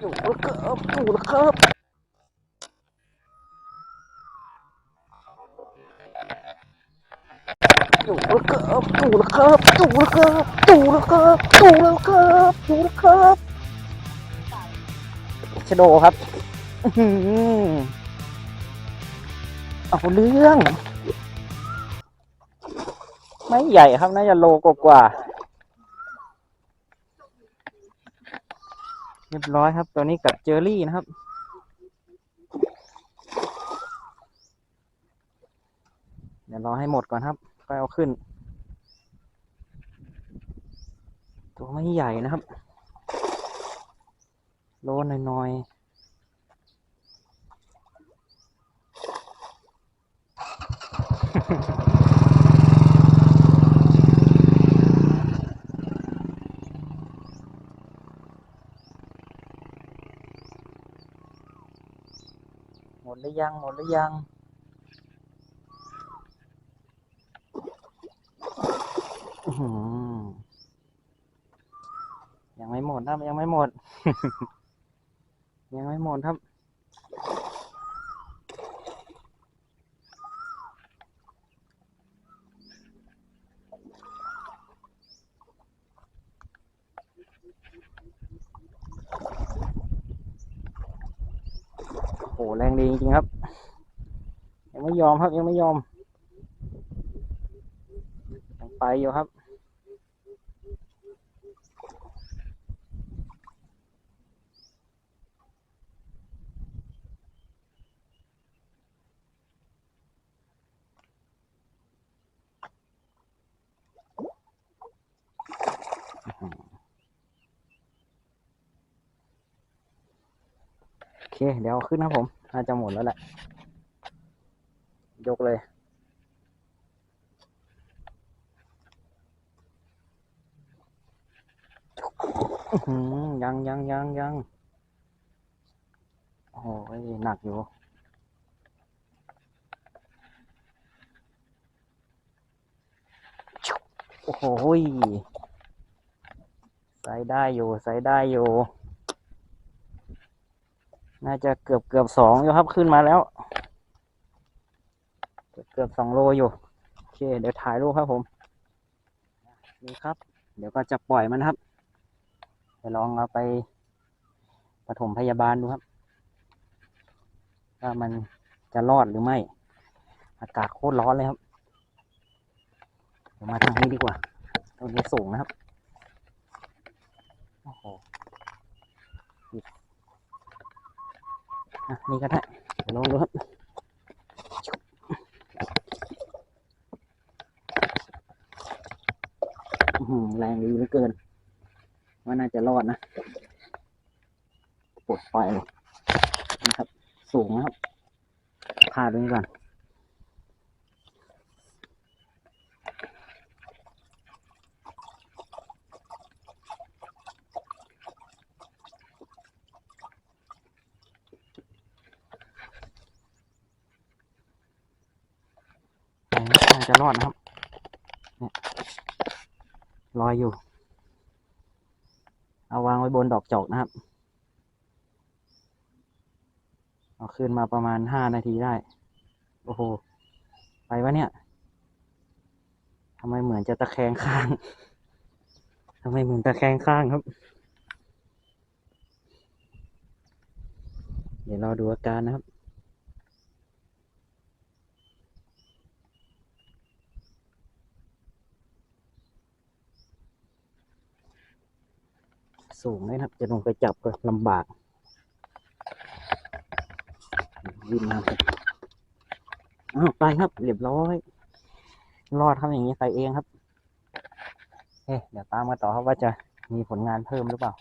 อยู่แล้วครับอยู่แล้วครับอยู่แล้วครับอยู่แล้วครับอยู่แล้วครับอยู่แล้วครับอยู่แล้วครับอยู่แล้วครับชะโดครับเอาเรื่อง ไม่ใหญ่ครับน่าจะโลกว่าๆ เรียบร้อยครับ ตัวนี้กับเจอรี่นะครับ เดี๋ยวรอให้หมดก่อนครับ ก็เอาขึ้น ตัวไม่ใหญ่นะครับ โลน้อยๆ รือยังหมดหรือยังยังไม่หมดครับยังไม่หมด ยังไม่หมดครับ โอ้โหแรงดีจริงๆครับ ยังไม่ยอมครับยังไม่ยอมยังไปอยู่ครับโอ เคเดี๋ยวขึ้นนะครับผมน่าจะหมดแล้วแหละ ยกเลย ยังยังยังยังโอ้โหหนักอยู่โอ้โหใส่ได้อยู่ใส่ได้อยู่ น่าจะเกือบเกือบสองอยู่ครับขึ้นมาแล้วเกือบเกือบสองโลอยู่ โอเค เดี๋ยวถ่ายรูปครับผมนี่ครับ เดี๋ยวก็จะปล่อยมันครับไปลองเอาไปปฐมพยาบาลดูครับ ว่ามันจะรอดหรือไม่ อากาศโคตรร้อนเลยครับเดี๋ยวมาทางนี้ดีกว่าตรงนี้สูงนะครับโอ้โหนี่อะ นี่ก็ได้ลองดูครับแรงดีเหลือเกิน ว่าน่าจะรอดนะปลดไฟเลยนะครับ สูงนะครับพาดตรงนี้ก่อน น่า จะรอดนะครับลอยอยู่ เอาวางไว้บนดอกจอกนะครับ เอาขึ้นมาประมาณห้านาทีได้ โอ้โห ไปวะเนี่ยทำไมเหมือนจะตะแคงข้างทำไมเหมือนตะแคงข้างครับ เดี๋ยวเราดูอาการนะครับ สูงนะครับ จะลงไปจับก็ลำบากวิ่งมาครับอ้าวไปครับเรียบร้อย รอดครับอย่างนี้ไปเองครับเอ๊ะเดี๋ยวตามมาต่อครับว่าจะมีผลงานเพิ่มหรือเปล่า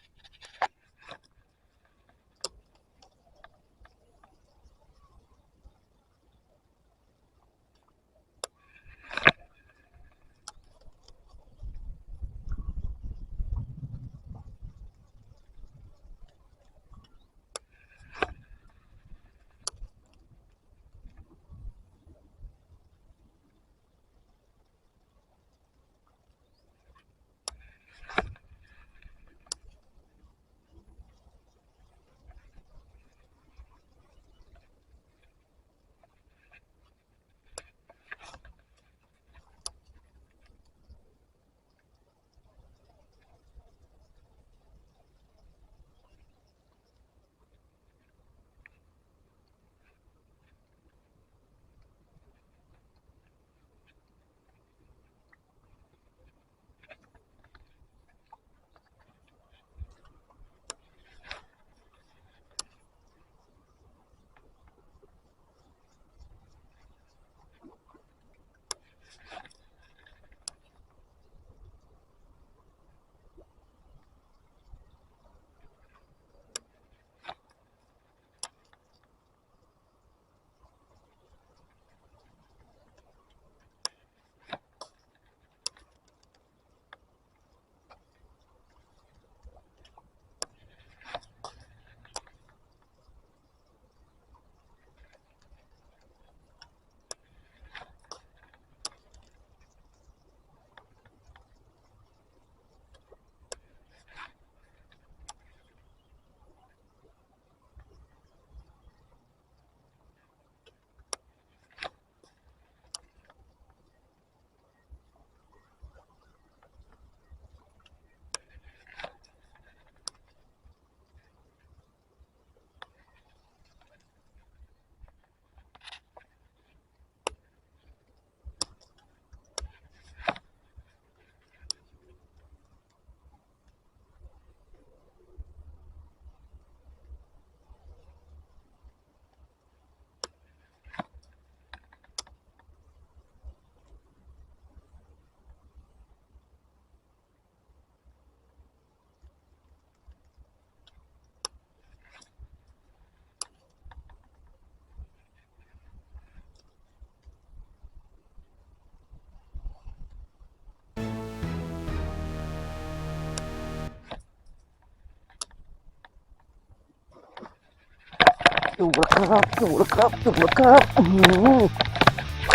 อยู่แล้วครับอยู่แล้วครับอยู่แล้วครับอื้อหือ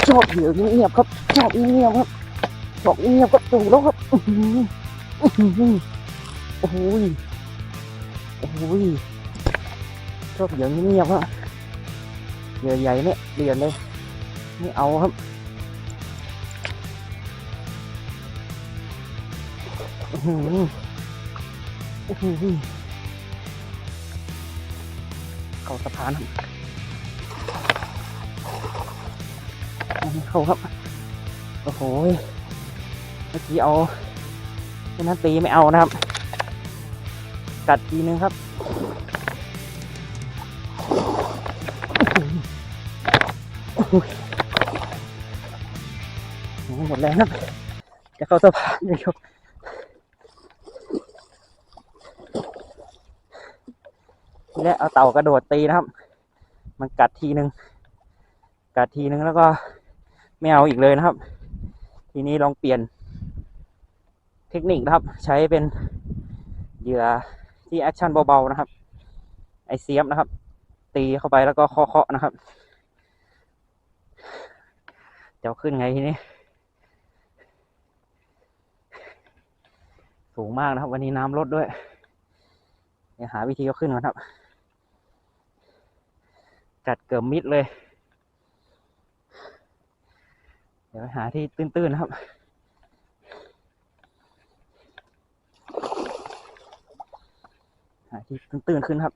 ชอบเหยื่อเงียบครับชอบเงียบครับชอบเงียบก็อยู่แล้วครับอื้อหืออื้อหือโอ้โหยโอ้โหยชอบเหยื่อเงียบครับเหยื่อใหญ่เนี่ยเดือดเลยไม่เอาครับอื้อหืออื้อหือเข้าสะพานครับเข้าครับ โอ้โห เมื่อกี้เอาไอ้นั้นตีไม่เอานะครับ กัดทีนึงครับหมดแรงครับ จะเข้าสะพานอยู่ครับ แรกเอาเต่ากระโดดตีนะครับ มันกัดทีนึง กัดทีนึงแล้วก็ไม่เอาอีกเลยนะครับ ทีนี้ลองเปลี่ยน เทคนิคนะครับ ใช้เป็นเหยื่อที่แอคชั่นเบาๆนะครับ ไอเสียมนะครับ ตีเข้าไปแล้วก็เคาะๆนะครับจะเอาขึ้นไงทีนี้ สูงมากนะครับ วันนี้น้ำลดด้วยเดี๋ยวหาวิธีเอาขึ้นก่อนครับ จัดเกือบมิดเลย เดี๋ยวหาที่ตื้นๆนะครับหาที่ตื้นๆขึ้นครับ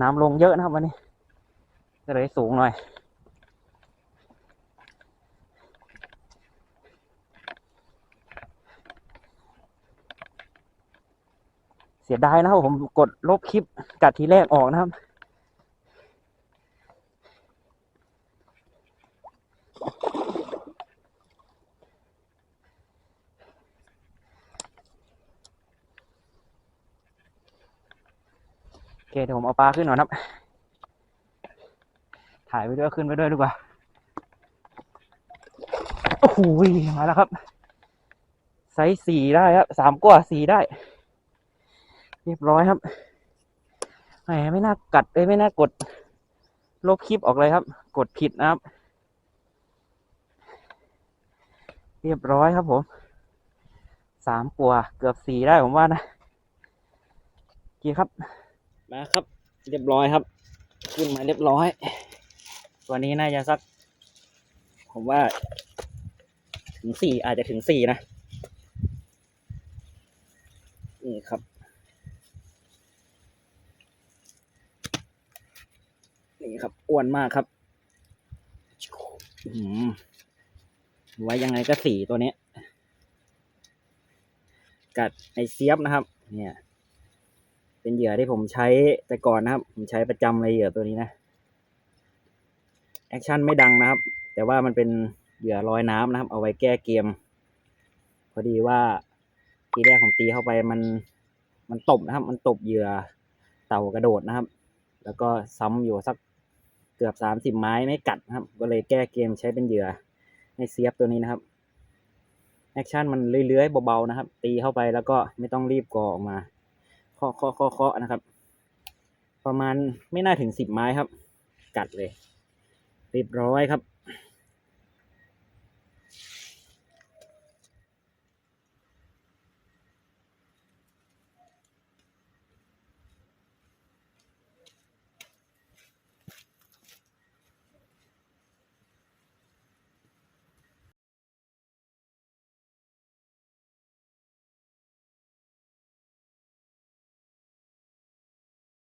น้ำลงเยอะนะครับวันนี้ก็เลยสูงหน่อย เสียดายนะครับผมกดลบคลิปกัดทีแรกออกนะครับ โอเคเดี๋ยวผมเอาปลาขึ้นก่อนครับ ถ่ายไปด้วยขึ้นไปด้วยดีกว่า โอ้โหมาแล้วครับ ไซส์สี่ได้ครับสามกว่าสี่ได้ เรียบร้อยครับแหมไม่น่ากัดเลยไม่น่ากด ลบคลิปออกเลยครับ กดผิดนะครับ เรียบร้อยครับผมสามกว่าเกือบสี่ได้ผมว่านะโอเคครับ มาครับ เรียบร้อยครับ ขึ้นมาเรียบร้อย ตัวนี้น่าจะสัก ผมว่า ถึงสี่อาจจะถึงสี่นะ นี่ครับ นี่ ครับอ้วนมากครับไว้ยังไงก็สีตัวนี้กัดไอเซียบนะครับ เนี่ย เป็นเหยื่อที่ผมใช้แต่ก่อนนะครับ ผมใช้ประจำเลยเหยื่อตัวนี้นะแอคชั่นไม่ดังนะครับ แต่ว่ามันเป็นเหยื่อลอยน้ำนะครับ เอาไว้แก้เกม พอดีว่าทีแรกผมตีเข้าไปมันมันตบนะครับ มันตบเหยื่อเต่ากระโดดนะครับ แล้วก็ซ้ำอยู่สัก กือบสามสิบไม้ไม่กัดนะครับ ก็เลยแก้เกมใช้เป็นเหยื่อให้เซียบตัวนี้นะครับแอคชั่นมันเลื้อยๆเบาๆนะครับ ตีเข้าไปแล้วก็ไม่ต้องรีบกอออกมาเคาะเคาะเคาะเคาะนะครับ ประมาณไม่น่าถึงสิบไม้ครับ กัดเลยเรียบร้อยครับ